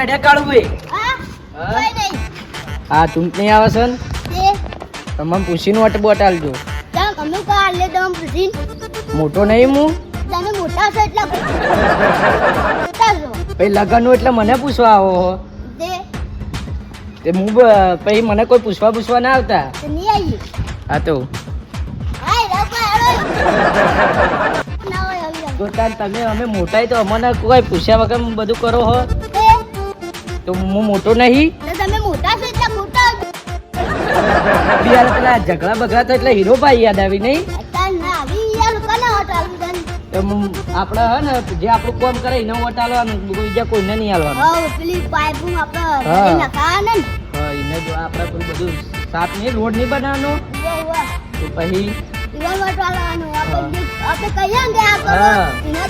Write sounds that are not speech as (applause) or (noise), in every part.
ચેડે કાઢવું હા તું નહીં. હા ચૂંટણી આવે છે ને તે તમને પૂછીને વોટ બોટ આલજો. તમે મોટો નહીં હું? તમે મોટા છો એટલે પછી. મને પૂછવા આવો. તે. હું પછી મને કોઈ પૂછવા પૂછવા ના આવતા? હા તો. હેડો ના તમે અમે મોટા તો અમને કોઈ પૂછ્યા વગર બધું કરો હો. તે હું મોટો નહીં. તમે મોટા છો એટલે મોટા બિયાર પેલા ઝઘડા બગડા તો એટલે હીરો ભાઈ યાદ આવી નહીં. આપણે હે ને જે આપણું કામ કરે એને વોટ આલવાનું બીજા કોઈને નહીં આલવાનું પેલી પાઇપું આપણે હા. નદી નખાવા ને. હા એને જો આપણે પેલું બધું સાફ નહીં રોડ નહીં બનાવવાનો. તો પછી? આપણે કહીએ ને. એને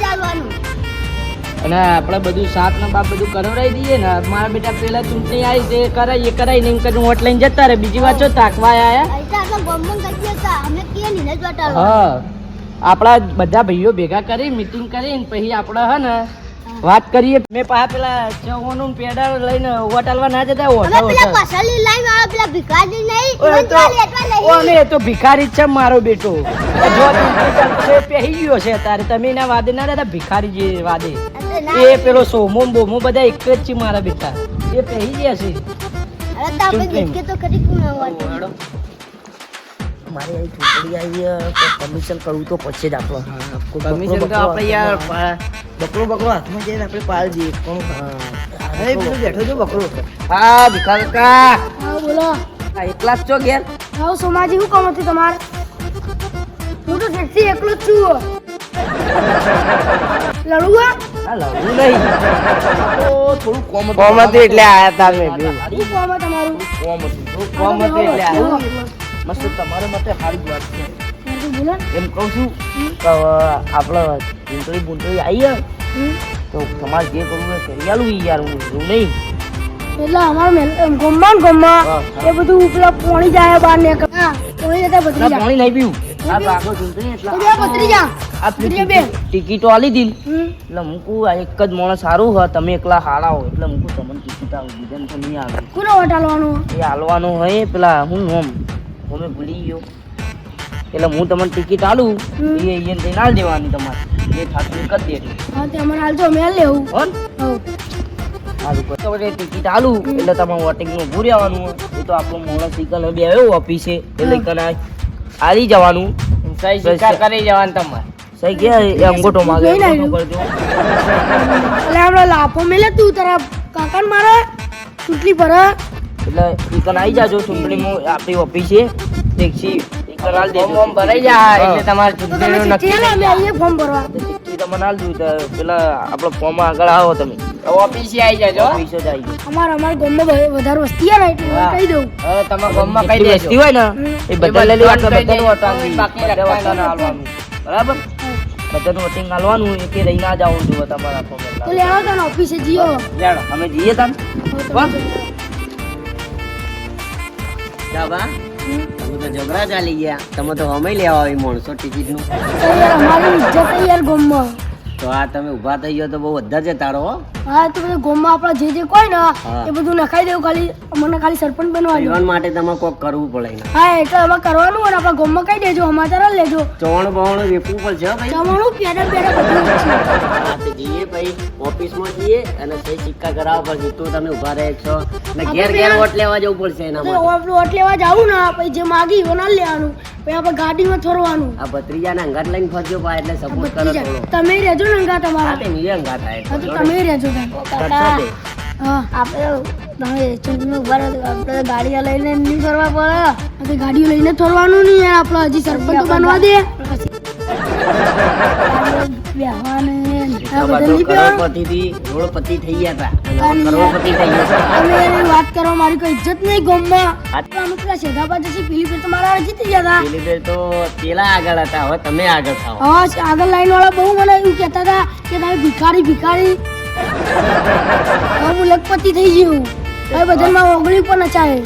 અને આપણે બધું સાત ને બાપ બધું કરાવડાવી દઈએ ને. મારા બેટા પેલા ચૂંટણી આવી તે કરાવીએ કરાવી નહીં કરીને વોટ લઈને જતા રહે. બીજી વાત જો તાકવા આયા. ને હા. આપણા બધા ભાઈઓ ભેગા કરી મીટિંગ કરીને પછી આપણે હે ને વાત કરીએ મેં પા પેલા ચૌહાણનું પેડા લઈને વોટ ના જતા અમે પેલા પસલી લાઈન વાળા પેલા ભિખારી નહીં તો. ઓને તો ભિખારી જ છે મારો બેટો. જો ચૂંટણી પહેરી ગયો છે તારે. તમે ના વાદે ના દાદા ભિખારી જે વાદે. એ પેલો સોમો બોમો બધા એક જ છે મારા બેટા. એ પહેરી ગયા છે. અરે તો આપણે ચૂંટણી. તો કરી કોણ આવવાનું. મારે અહીં ચૂંટણી આવી પરમિશન તો કમિશન કરવું તો પછી જ આપણે કમિશન તો આપણે યાર બકરો બકરો હાથમાં જઈને આપણે દઈએ કોણ? અરે પેલો બેઠો છો બકરો હા ભિખાર કાકા હા બોલો. આ એકલા જ છો ઘેર? હા સોમાજી શું કામ હતું તમારે? હું તો ટેક્સી એકલો જ છું. લડુઆ આ લડવું નહીં. તો થોડું કોમ હતું. કોમ હતું એટલે આયા તા મેં શું કામ તમારું? કોમ હતું. થોડું કોમ હતું એટલે આયા. મસ્ત તમારા માટે સારી વાત છે. એમ કહું છું કે આપણે ચૂંટણી બૂંટણી આવી યાર. તો તમારે જે કરવું એ કરી આલું યાર હું એવું નહીં. એટલે અમારું ગમવા ને ગમવા. એ બધું પેલા પોણી જાય બહાર ને પોણી જતા બદલી પાણી નહીં પીવું. આ તો આગળ એટલે. બદલી જા. આ બે. ટિકિટો આલી દી હમ. એટલે મૂકું આ એક જ માણસ સારું હ તમે એકલા હારા હો એટલે મૂકું તમને ટિકિટ આવું બીજાને તો નહીં આવે કોને એ હાલવાનું હોય પેલા હું નોમ અમે ભૂલી ગયો. એટલે હું તમને ટિકિટ આલું. એ અહીંયા જઈને આલ દેવાની તમારે. જે ઠાકુર એ કરી દેજો. હા તે અમારે હાલ જો મેલ લેવું. હો ને? તો સારું ટિકિટ આલું એટલે તમારે વોટિંગનું નું ભૂરી આવવાનું એ તો આપણું મોણસ સિકલ હવે આવ્યો ઓફિસે એટલે લઈ કને આવી જવાનું. સહી સ્વીકાર કરી જવાનું તમારે. સહી ગયા એ અંગૂઠો માગે કરજો. એટલે આપણે લાફો મેલે તું તારા કાકા મારે. ચૂંટણી પર એટલે ઈ કને આવી જાજો ચૂંટણીમાં આપણી ઓફિસે ટેક્સી દેજો. ફોર્મ ભરાઈ જાય એટલે તમારે ચૂંટણીનું નક્કી ચિઠ્ઠી અમે આવીએ ફોર્મ ભરવા. તમને આલ દઉં તો પેલા આપણો ફોર્મ આગળ આવો તમે. ઓફિસે આવી જાજો ઓફિસે જ આવી. અમારા અમારા ગામમાં વધારે વસ્તી છે એટલે કહી દઉં. હવે તમે ગામમાં કહી દેજો. વસ્તી હોય ને એ બધા લઈ લેવા બધાને કહી બધાનું દેજો. વટાણ બાકી રાખવાનું. હાલવાનું બરાબર? બધાનું વટિંગ હાલવાનું એ કે રહી ના જવું જોઈએ તમારા ફોર્મ તો લેવા તને ઓફિસે જીઓ જાણો અમે જઈએ તાન. બસ. તમે તો ઝઘડા ચાલી ગયા. તમે તો અમે લેવા આવી માણસો ટિકિટનું તો યાર અમારી ઇજ્જત યાર ગામમાં. તો આ તમે ઊભા થઈ ગયો તો બહુ વધારે છે તારો હા. તો બધું ગોમમાં આપણા જે જે કોઈ ને એ બધું નખાઈ દેવું ખાલી અમને ખાલી સરપંચ બનવા જીવન માટે તમારે કોક કરવું પડે હા એટલે અમે કરવાનું અને આપણા ગોમમાં કહી દેજો સમાચાર લેજો. ચોણ બવાણું વેપવું પડશે ભાઈ. જમવાનું પેડા પેડા બધું જઈએ ભાઈ ઓફિસમાં જઈએ અને તે સિક્કા કરાવવા પડશે. તો તમે ઊભા રહે છો. ને ઘેર ઘેર વોટ લેવા જવું પડશે એના માટે. વોટ લેવા જાવું ને પછી જે માગી એ ના લેવાનું. પછી આપણે ગાડીમાં થોરવાનું આ ભત્રીજાને અંગાત લઈને ફરજો પા એટલે સપોર્ટ કરો થોડો. તમે રહેજો ને હા તે અંગાત થાય તો તમે રહેજો. હા આપણે તમે ચૂંટણી ઊભા આપણે ગાડીઓ લઈને નહીં ફરવા પડે. આપણે ગાડીઓ લઈને ફરવાનું નહીં યાર આપણે હજી સરપંચ બનવા દે. (laughs) કરોડપતિ થઈ ગયા હતા. કરોડપતિ થઈ ગયા તમે વાત કરો મારી કોઈ ઇજ્જત નહીં ગામમાં. અમે પેલા શેધાબા જશે પેલી ફેર તો મારા જીતી ગયા હતા. પેલી ફેર તો પેલા આગળ હતા હવે તમે આગળ હા આગળ લાઈન વાળા બહુ મને એવું કહેતા હતા કે તમે ભિખારી ભિખારી. હું લખપતિ થઈ ગયું. હવે બધામાં ઓગળી પણ નચાય.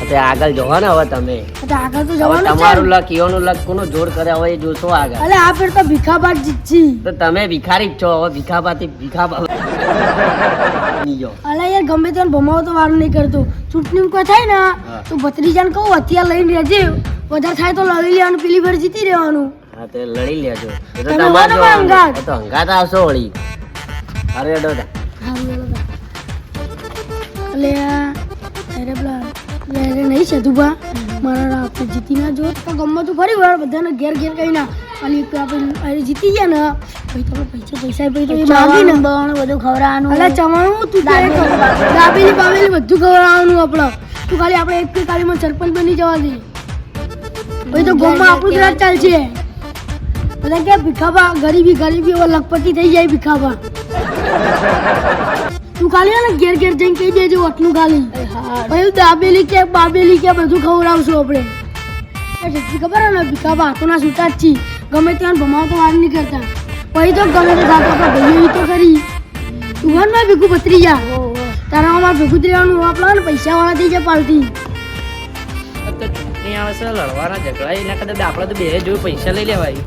હવે આગળ જોવા ને હવે તમે. તો આગળ તો જવાનું છે. તમારું લક ઈયોનું લક કોનો જોડ કરે હવે જોશો આગળ. અલે આ ફેર તો ભીખાબા જીતજી તો તમે ભિખારી જ છો હવે ભિખાબાથી ભીખાબા અલા યાર ગમે તેને ભમાવો તો વારું નહીં કરતો. ચૂંટણી કોઈ થાય ને. તો ભત્રીજાને કહું હથિયાર લઈને રહેજે. વધારે થાય તો લડી લેવાનું પેલી ભર જીતી રહેવાનું. હા તે લડી લેજો. તો તમે તમારે બોલો. અંગાત. તો અંગાત આવશો વળી. અરે ડોડા. એટલે આ અરે નહીં છે નહીં ભા મારા આપણે જીતી ના જો તો ગમત તો ફરી વાર બધાને ઘેર ઘેર કઈ ના અને આપણે અરે જીતી ગયા ને ભાઈ તમે પૈસા પૈસા ભાઈ તો માંગી ને. બધું ખવડાવવાનું એટલે ચવાણું તું દાબેલી બાબેલી બધું ખવડાવવાનું આપણે. તું ખાલી આપણે એક મને સરપંચ બની જવા દે. ભાઈ તો ગામમાં આપણું જ રાજ ચાલશે. બધા કે ભીખાભા ગરીબી ગરીબી હવે લખપતિ થઈ જાય ભીખાબા તું ખાલી ને ઘેર ઘેર જઈને કહી દેજો આટલું ખાલી પછી દાબેલી કે બાબેલી કે બધું ખવડાવશું આપણે. એ ખબર હે ને ભીખાબા હાથોના છૂટા જ છી ગમે ત્યાં ભમાવ તો વાર નહીં કરતા. પછી તો ગમે તો થતું આપણે ભાઈઓ તો કરી તું હનમાં ભેગું પતરી જા તારા અમાર ભેગું ત્રેવાનું આપણા ને પૈસા વાળા થઈ જાય પાલતી આવે છે લડવાના ઝઘડા એના કદાચ આપણે તો બે જોડે પૈસા લઈ લેવાય.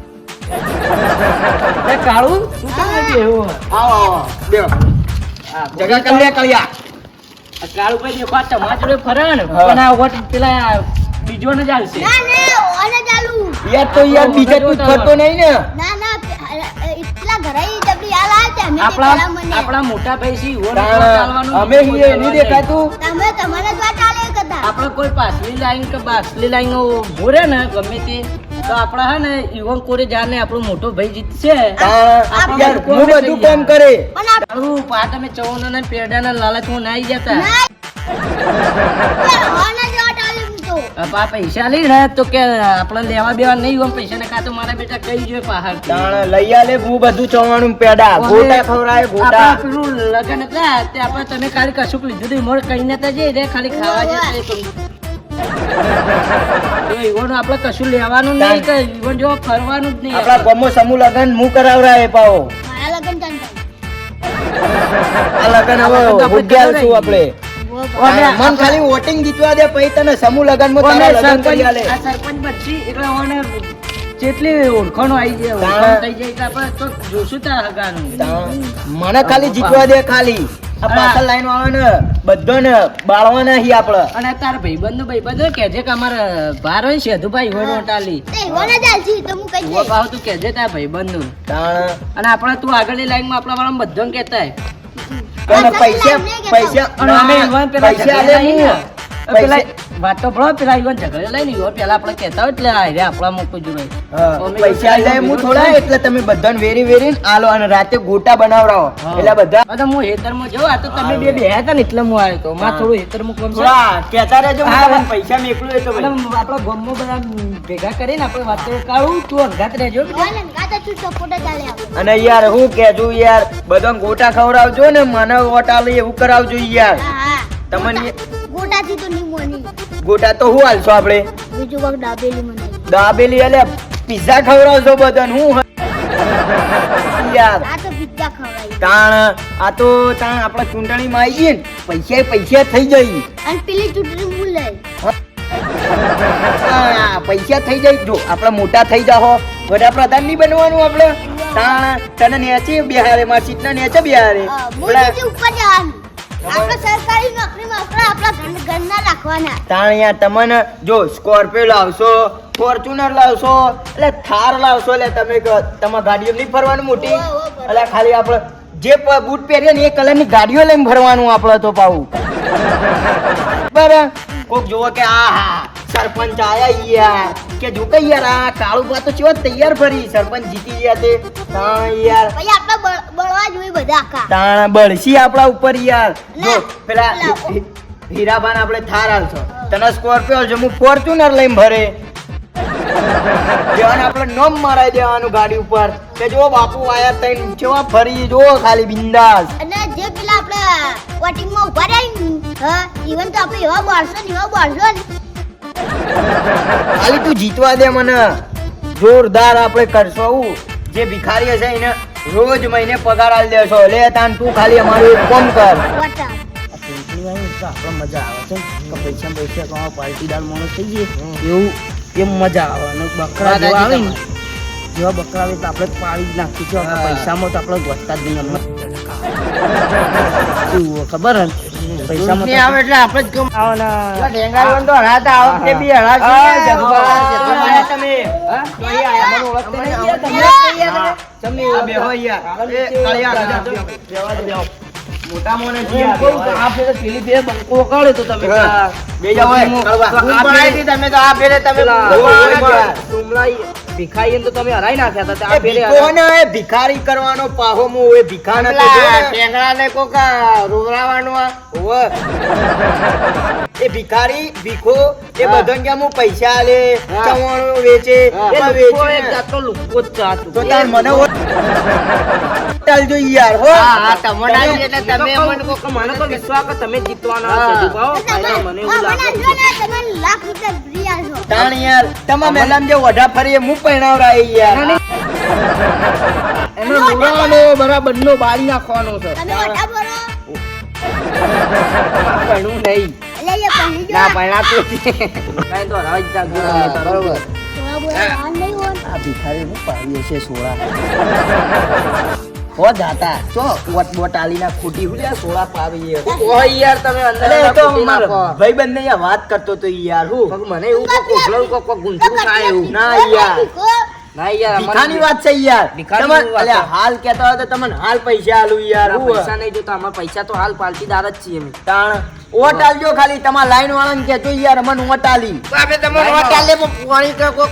કાળું કાળુ તું એવું? આવો આવો જગા કર લે કળિયા આ કાળુ ભાઈ દેખો આ તમારા જોડે ફરે ને પણ આ વોટ પેલા બીજો ને ચાલશે યાર તો યાર બીજા તું ફરતો નહીં ને. આપણા આપણા મોટા ભાઈ ચાલવાનું ઈવોને વોટ તાણ આલવાનું અમે બીજું તમે તમારે નહીં ચાલે કદા આપણે કોઈ પાછલી લાઈન કે બાસલી લાઈન ઓ મોરે ને ગમે તે તો આપણા હે ને યુવન કોરે જાને આપણો મોટો ભાઈ જીતશે. યાર હું બધું કામ કરે તારું પા તમે ચૌના પેડાના લાલચમાં ના આવી જતા. પા પૈસા લઈ ને તો કે આપણે લેવા બેવા નહીં હોય પૈસા ને કાતો મારા બેટા કઈ જોઈએ પહાડ. તાણ લઈ આલે હું બધું ચવાણું પેડા. ગોટા ખવરાય ગોટા. પેલું લગન હતા તે આપણે તમે ખાલી કશુંક લીધું હતું મોડ કઈ નતા જઈ રે ખાલી ખાવા જતા ઈવોનું આપણે કશું લેવાનું નહીં કે ઈવોન જો ફરવાનું જ નહીં. આપણા ગમો સમૂહ લગન હું કરાવરાય પાઓ આ લગન હવે ઉદ્યાલ છું આપણે. મન ખાલી વોટિંગ જીતવા દે પછી તને સમૂહ લગનમાં તારા લગન કરી આલે. આ સરપંચ બચી એટલે ઓને જેટલી ઓળખાણો આવી જાય ઓળખાણ થઈ જાય તો જોશું તાર હગાનું. મને ખાલી જીતવા દે ખાલી. આ પાછળ લાઈન વાળો ને બધાને બાળવાના હી આપડે. અને તારા ભાઈબંધ ભાઈબંધ કહેજે કે અમારે ભાર હોય છે સેધુભાઈ હોય ટાલી. ઓ ભાવ તું કહેજે તાર ભાઈબંધનું. તાણ. અને આપણે તું આગળની લાઈનમાં આપણા વાળા બધો કેતા પૈસા પૈસા પૈસા ઝઘડે આલે લઈને, હું પેલા વાત તો ભણો પેલા ઈવન ઝઘડે લઈને ઈવન પેલા આપણે કહેતા હોય એટલે આ આપણા મોટું જોડે હા, પૈસા આલે હું થોડા એટલે તમે બધાને વેરી વેરી આલો અને રાતે ગોટા બનાવડાવો. એટલે બધા આ હું હેતરમાં જઉં આ તો તમે બે બે હતા ને એટલે હું આવ્યો તો. માં થોડું હેતર છે. કહેતા રહેજો તમને પૈસા મેકલું તો અને ભાઈ. બધા ભેગા કરીને આપણે વાત કાઢું તું અંગાત રહેજો અને યાર હું કેજુ યાર બધા ગોટા ખવડાવજો ને મને વોટ આલે એવું કરાવજો યાર. તમને ગોટાથી તો નહીં મોની ગોટા તો હું હાલશો આપણે? બીજું કોક દાબેલી મને. દાબેલી એટલે પિઝા ખવડાવશો બધાને હું યાર. આ તો પિઝા ખવડાવી. તાણ આ તો તાણ આપણે ચૂંટણીમાં આવી જઈએ ને પૈસા પૈસા થઈ જઈ અને પેલી ચૂંટણી હું લઈ. પૈસા થઈ જાય. જો આપણે મોટા થઈ જાઓ વડાપ્રધાન નહીં બનવાનું આપણે. તાણ તને નેચે બિહારે માં સીટના નેચે બિહારે. ઉપર જવાનું આપણે સરકારી નોકરીમાં આપણે આપણા ઘરના રાખવાના. તાણ તમને જો સ્કોર્પિયો લાવશો ફોર્ચ્યુનર લાવશો એટલે થાર લાવશો એટલે તમે ગાડીઓ નહીં ફરવાનું મોટી. એટલે ખાલી આપણે જે બૂટ પહેરીએ ને એ કલરની ગાડીઓ લઈને ફરવાનું આપણે તો પાવું બરાબર? કોક જુઓ કે આ હા સરપંચ આયા યાર. કે જો કઈ યાર આ કાળું બા તો ચેવા તૈયાર ફરી સરપંચ જીતી ગયા તે. તાણ યાર. ભાઈ આપણે બળવા જોઈએ બધા આખા. તાણ બળશી આપણા ઉપર યાર. જો પેલા હીરાબાન આપણે થાર હાલશો તને સ્કોર્પિયો હાલશો હું ફોર્ચ્યુનર લઈને ભરે. જેવાને આપણે નોમ મારાઈ દેવાનું ગાડી ઉપર. કે જો બાપુ આયા તઈ કેવા ફરી જો ખાલી બિંદાસ. અને જે પેલા આપણે વોટિંગમાં ઊભા રહ્યા હા ઈવન તો આપણે એવા બોલશો ને એવા બોલશો ને. ખાલી તું જીતવા દે મને. જોરદાર આપણે કરશો આવું. જે ભિખારી હશે એને રોજ મહિને પગાર આલ દેશો. લે તાન તું ખાલી અમારું એક કામ કર. આપણે મજા આવે છે. કે પૈસા પૈસા કમાવા પાર્ટીદાર માણસ થઈ જઈએ. એવું એમ મજા આવે? અને બકરા જેવા આવે ને જેવા બકરા આવે તો આપણે પાડી જ નાખીશું. પૈસામાં તો આપણે વધતા જ નહીં અમને ખબર હે? ને? પૈસામાં આવે એટલે આપણે જ ગમ- આવવાના. ઢેંગાઈ તો હરાતા આ વખતે બી હરાશું હા, ને. જગભા, હા, જગભા. આયા તમે હા? તો આયા, મને ઓળખતા નહીં તમે ઓળખતા તમે. આ બેહો યાર. એ, કાળિયા, બેહો, બેહો. મોટા મોને આ ફેરે પેલી ફેરે બંકો કાઢે તો તમે બે. તો હતી તમે તો આ ફેરે તમે એને તો તમે હરાઈ નાખ્યા હતા આ ફેરે કોને એ ભિખારી કરવાનો પાહો મો એ ભિખા નતો જો પેલા ને. કોકા આ હોવે. એ ભિખારી ભીખો એ હા. બધો હું પૈસા આલે ચવાણો વેચે એ વેચે એક જાતો લુકો જ તો તાર મને ચાલજો યાર હો હા, હા, તમને આવી એટલે તમે તો મને કે મને તો વિશ્વાસ કે તમે જીતવાના. છે દુભાઓ. કાંઈ ના, લાખ રૂપિયા ફ્રી આજો તાણ યાર તમા મેલામ જે વઢા ફરીએ હું પહેણાવરાય યાર. એનો લુણાવાનો બરાબર નો બાળી નાખવાનો છે. ભણવું નહીં. ના તો. બરોબર. આ ભિખારી હું પાડીએ છે સોળા. હો જાતા ચો વટ બોટ આલીના ખોટી હું સોળા પાવીએ ઓય યાર તમે અંદર અરે તો ખોટી નાખો. મારા વાત કરતો તો યાર હું. મને એવું કોક ઉભલાવું, કોક કોક ગુંથરું થાય એવું. ના યાર. ના યાર, અમારે વાત છે યાર. ભીખાની તમે હાલ કહેતા હોય તો તમને હાલ પૈસા આલું યાર હું. પૈસા નહીં જોતા અમારે પૈસા તો હાલ પાલતીદાર જ છીએ અમે. તાણ ઓટ આલજો ખાલી તમારા લાઈન વાળાને કહેજો યાર અમને ઓટ આલી. તો આપણે આલે પાણી તો કોક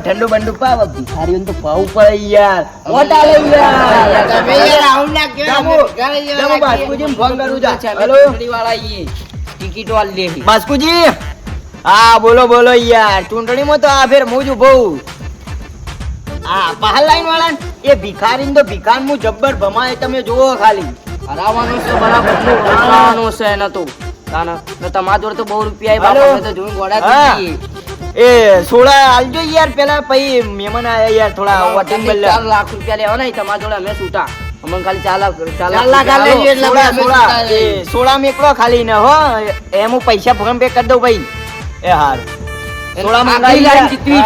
ઠંડુ બંડુ પાવ તો પાવું પડે યાર. યાર. તમે યાર આવું ના ફોન કરું જા હેલો. ટિકિટો. બાસ્કુજી? હા બોલો બોલો યાર. ચૂંટણીમાં તો આ ફેર હું જ ઊભો હા. પહેલ લાઈન વાળા એ ભિખારી તો ભિખાર હું જબ્બર ભમાય તમે જુઓ ખાલી. હરાવવાનું છે બરાબર હરાવવાનું છે એના તો. તાને. ને તમારા જોડે તો બહુ રૂપિયા બાપા, અમે તો જોઈને ગોળા હા. થઈ જઈએ. એ સોળા આલજો યાર પેલા પછી મહેમાન આયા યાર થોડા વોટિંગ તમે બદલે લાખ રૂપિયા લેવા નહીં તમારા જોડે અમે છૂટા અમને ખાલી ચાર લાખ ચાર ચાર લાખ રૂપિયા આલે આલો. છે એટલે સોળા સોળા છૂટા એ રહીએ. સોળા મેકલો ખાલી ને હો એમ હું પૈસા ફોન પે કરી દઉં ભાઈ એ હાર આગલી લાઈન જીતવી.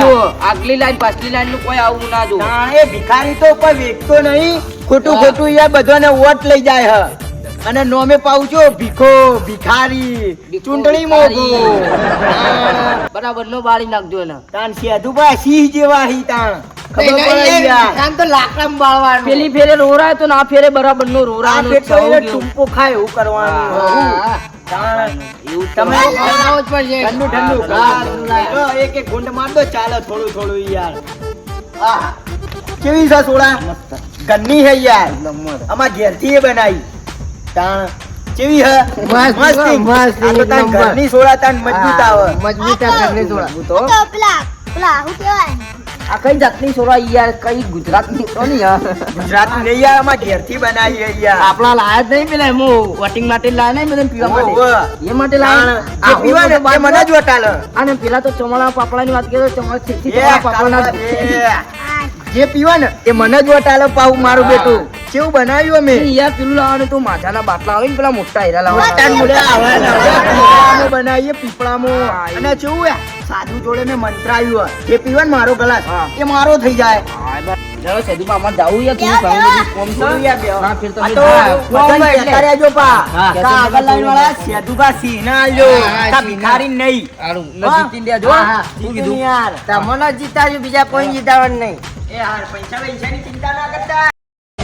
આગલી લાઈન પાછલી લાઈનનું કોઈ આવું ના જો એ ભિખારી તો કોઈ વેચતો નહીં ખોટું. ખોટું યાર બધાને વોટ લઈ જાય હ અને નોમે પાવજો ભીખો ભિખારી ચૂંટણી. મોગો. બરાબર નો બાળી નાખજો એને. તાણ સેધુભા સિંહ જેવા હી તાણ. આમ તો પેલી ફેરે રોરાય તો ના ફેરે બરાબર નો કેવું. ટૂંપો ખાય એવું કરવાનું. હા, હું. હા. તાણ. એવું તમે તમે બનાવવું જ પડશે. ઠંડુ ઠંડુ. હા, હા, તો એક એક ગુંડ માર દો ચાલે થોડું થોડું યાર. કેવી છે સોડા? ગન્ની હે યાર. અમાર ઘેરથી એ બનાવી. તાણ કેવી હે? મસ્ત, મસ્તી. મસ્ત, આ તો તાન ઘરની સોળા તાન મજબૂત આવે. મજબૂત આ ઘરની સોડા. આ કઈ જાતની સોરા યાર? કઈ ગુજરાતની તો નહીં યાર ગુજરાતની નહીં યાર અમાર ઘેરથી બનાવી હે યાર. આપણા લાયા જ નહીં પેલા એમ વોટિંગ માટે લાયા નહીં બધા પીવા માટે. એ માટે લાયા આ પીવા ને બાય મને જ વટાલે. અને પેલા તો ચમડા પાપડાની વાત કરીએ તો ચમડા પાપડાના જે પીવા ને એ મને જ વટાલે પાઉ મારું હા. બેટું. કેવું બનાવ્યું અમે યાર પેલું લાવવાનું તો માથાના બાટલા આવે ને પેલા મોટા હીરા લાવવાના બનાવીએ પીપળામાં અને કેવું યાર સાધુ જોડે મેં મંત્રાયું હે. જે પીવે ને મારો ગલાસ હા. એ મારો થઈ જાય. ચલો સેદુમાં અમારે જાવું યાર થોડું ઘણું કોમ છે. યાર બેહો. ફિર તો કોમ એટલે. કહેતા પા. કા આગળ લાઈન વાળા સેધુભા સિંહના આલજો. હા, હા, ભિખારી નહીં ને કીધું? યાર. તમને જ બીજા કોઈ જીતાડવાનું નહીં એ હાર, પૈસા પૈસાની ચિંતા ના કરતા